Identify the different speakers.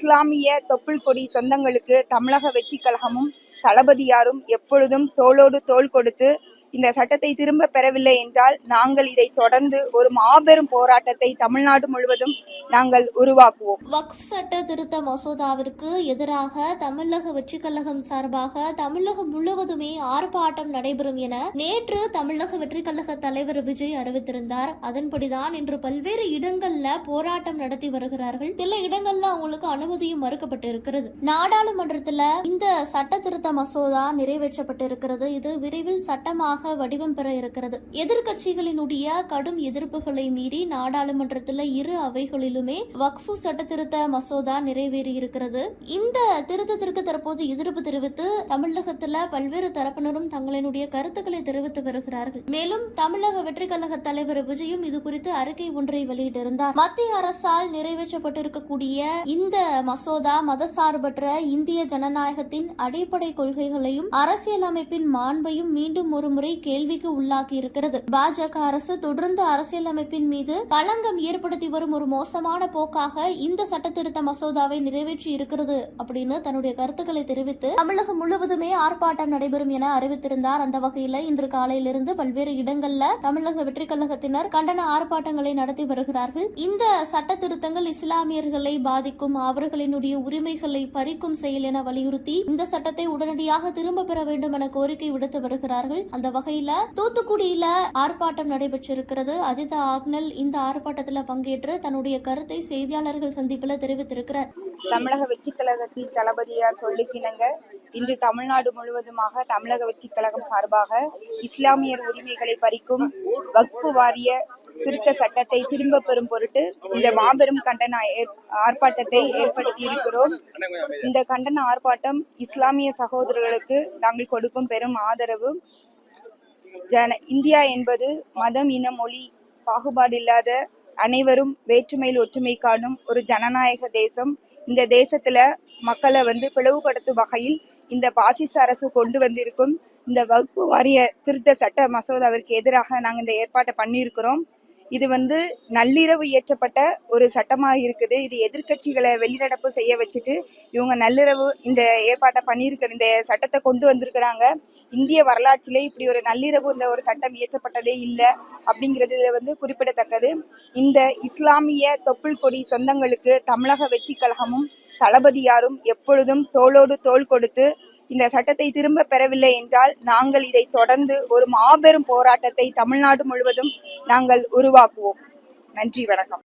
Speaker 1: இஸ்லாமிய தொப்புள் கொடி சொந்தங்களுக்கு தமிழக வெற்றி கழகமும் தளபதியாரும் எப்பொழுதும் தோளோடு தோள் கொடுத்து இந்த சட்டத்தை திரும்ப பெறவில்லை என்றால் நாங்கள் இதை தொடர்ந்து ஒரு மாபெரும் போராட்டத்தை தமிழ்நாடு முழுவதும் நாங்கள் உருவாக்குவோம்.
Speaker 2: வக்ஃப் சட்ட திருத்த மசோதாவிற்கு எதிராக தமிழக வெற்றிக் கழகம் சார்பாக தமிழகம் முழுவதுமே ஆர்ப்பாட்டம் நடைபெறும் என நேற்று தமிழக வெற்றிக் கழக தலைவர் விஜய் அறிவித்திருந்தார். அதன்படிதான் இன்று பல்வேறு இடங்கள்ல போராட்டம் நடத்தி வருகிறார்கள். சில இடங்கள்ல அவங்களுக்கு அனுமதியும் மறுக்கப்பட்டு இருக்கிறது நாடாளுமன்றத்துல இந்த சட்ட திருத்த மசோதா நிறைவேற்றப்பட்டு இருக்கிறது இது விரைவில் சட்டமாக வடிவம் பெற இருக்கிறது. எதிர்கட்சிகளினுடைய கடும் எதிர்ப்புகளை மீறி நாடாளுமன்றத்தில் இரு அவைகளிலுமே வக்ஃபு சட்ட திருத்த மசோதா நிறைவேறி இருக்கிறது இந்த திருத்தத்திற்கு தற்போது எதிர்ப்பு தெரிவித்து தமிழகத்தில் பல்வேறு தரப்பினரும் தங்களினுடைய கருத்துக்களை தெரிவித்து வருகிறார்கள். மேலும் தமிழக வெற்றி கழக தலைவர் விஜயும் இது குறித்து அறிக்கை ஒன்றை வெளியிட்டிருந்தார். மத்திய அரசால் நிறைவேற்றப்பட்டிருக்கக்கூடிய இந்த மசோதா மதசார்பற்ற இந்திய ஜனநாயகத்தின் அடிப்படை கொள்கைகளையும் அரசியலமைப்பின் மாண்பையும் மீண்டும் ஒருமுறை கேள்விக்கு உள்ளாகி இருக்கிறது. பாஜக அரசு தொடர்ந்து அரசியலமைப்பின் மீது களங்கம் ஏற்படுத்தி வரும் ஒரு மோசமான போக்காக இந்த சட்டத்திருத்த மசோதாவை நிறைவேற்றி இருக்கிறது அப்படின்னு தன்னுடைய கருத்துக்களை தெரிவித்து தமிழகம் முழுவதுமே ஆர்ப்பாட்டம் நடைபெறும் என அறிவித்திருந்தார். அந்த வகையில இன்று காலையிலிருந்து பல்வேறு இடங்கள்ல தமிழக வெற்றிக் கழகத்தினர் கண்டன ஆர்ப்பாட்டங்களை நடத்தி வருகிறார்கள். இந்த சட்ட திருத்தங்கள் இஸ்லாமியர்களை பாதிக்கும் அவர்களினுடைய உரிமைகளை பறிக்கும் செயல் என வலியுறுத்தி இந்த சட்டத்தை உடனடியாக திரும்ப பெற வேண்டும் என கோரிக்கை விடுத்து வருகிறார்கள். அந்த வகையில தூத்துக்குடியில ஆர்ப்பாட்டம் நடைபெற்றிருக்கிறது. அஜித் ஆக்னல் இந்த ஆர்ப்பாட்டத்தில் பங்கேற்று தன்னுடைய கருத்தை செய்தியாளர்கள் சந்திப்பில் தெரிவித்திருக்கிறார்.
Speaker 1: தமிழக வெற்றி கழகத்தின் தளபதியார் சொல்லுக்கிணங்க இன்று தமிழ்நாடு முழுவதுமாக தமிழக வெற்றி கழகம் சார்பாக இஸ்லாமியர் உரிமைகளை பறிக்கும் வக்பு வாரிய திருத்த சட்டத்தை திரும்ப பெறும் பொருட்டு இந்த மாபெரும் கண்டன ஆர்ப்பாட்டத்தை ஏற்படுத்தி இருக்கிறோம் இந்த கண்டன ஆர்ப்பாட்டம் இஸ்லாமிய சகோதரர்களுக்கு நாங்கள் கொடுக்கும் பெரும் ஆதரவு. ஜன இந்தியா என்பது மதம் இன மொழி பாகுபாடு இல்லாத அனைவரும் வேற்றுமையில் ஒற்றுமை காணும் ஒரு ஜனநாயக தேசம். இந்த தேசத்துல மக்களை வந்து பிளவுபடுத்தும் வகையில் இந்த பாசிச அரசு கொண்டு வந்திருக்கும் இந்த வகுப்பு வாரிய திருத்த சட்ட மசோதாவிற்கு எதிராக நாங்கள் இந்த ஏற்பாட்டை பண்ணியிருக்கிறோம். இது வந்து நள்ளிரவு இயற்றப்பட்ட ஒரு சட்டமாக இருக்குது. இது எதிர்க்கட்சிகளை வெளிநடப்பு செய்ய வச்சுட்டு இவங்க நள்ளிரவு இந்த ஏற்பாட்டை பண்ணியிருக்கிற இந்த சட்டத்தை கொண்டு வந்திருக்கிறாங்க. இந்திய வரலாற்றிலே இப்படி ஒரு நள்ளிரவு இந்த ஒரு சட்டம் இயற்றப்பட்டதே இல்லை அப்படிங்கிறது வந்து குறிப்பிடத்தக்கது. இந்த இஸ்லாமிய தொப்புள் கொடி சொந்தங்களுக்கு தமிழக வெற்றி கழகமும் தளபதியாரும் எப்பொழுதும் தோளோடு தோள் கொடுத்து இந்த சட்டத்தை திரும்ப பெறவில்லை என்றால் நாங்கள் இதை தொடர்ந்து ஒரு மாபெரும் போராட்டத்தை தமிழ்நாடு முழுவதும் நாங்கள் உருவாக்குவோம். நன்றி வணக்கம்.